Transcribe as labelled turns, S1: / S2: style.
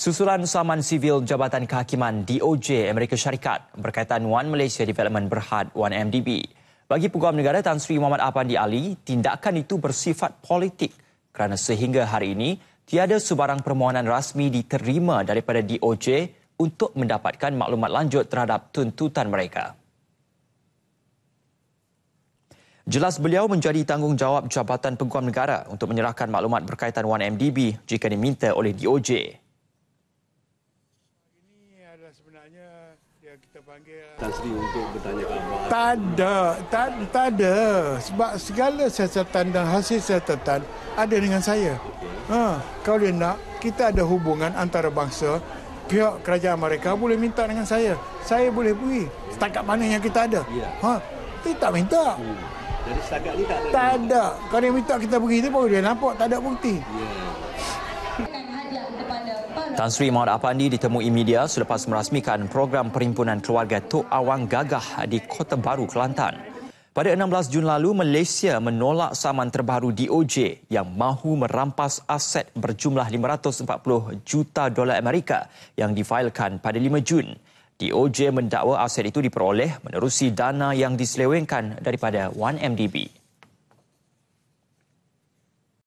S1: Susulan saman sivil Jabatan Kehakiman DOJ Amerika Syarikat berkaitan One Malaysia Development Berhad 1MDB. Bagi Peguam Negara Tan Sri Muhammad Apandi Ali, tindakan itu bersifat politik kerana sehingga hari ini tiada sebarang permohonan rasmi diterima daripada DOJ untuk mendapatkan maklumat lanjut terhadap tuntutan mereka. Jelas beliau menjadi tanggungjawab Jabatan Peguam Negara untuk menyerahkan maklumat berkaitan 1MDB jika diminta oleh DOJ.
S2: Sebenarnya dia kita panggil
S3: Tan Sri untuk bertanya khabar.
S2: tak ada tak, tak ada sebab segala siasatan dan hasil siasatan ada dengan saya ha, kalau dia nak kita ada hubungan antara bangsa pihak kerajaan mereka boleh minta dengan saya saya boleh pergi setakat mana yang kita ada
S3: Ya.
S2: ha, dia tak minta
S3: Hmm. Jadi setakat ni tak ada.
S2: tak ada kalau dia minta kita pergi tu baru dia nampak tak ada bukti
S3: Ya.
S1: Tan Sri Muhammad Apandi ditemui media selepas merasmikan program Perhimpunan Keluarga Tok Awang Gagah di Kota Baru, Kelantan. Pada 16 Jun lalu, Malaysia menolak saman terbaru DOJ yang mahu merampas aset berjumlah 540 juta dolar Amerika yang difailkan pada 5 Jun. DOJ mendakwa aset itu diperoleh menerusi dana yang diselewengkan daripada 1MDB.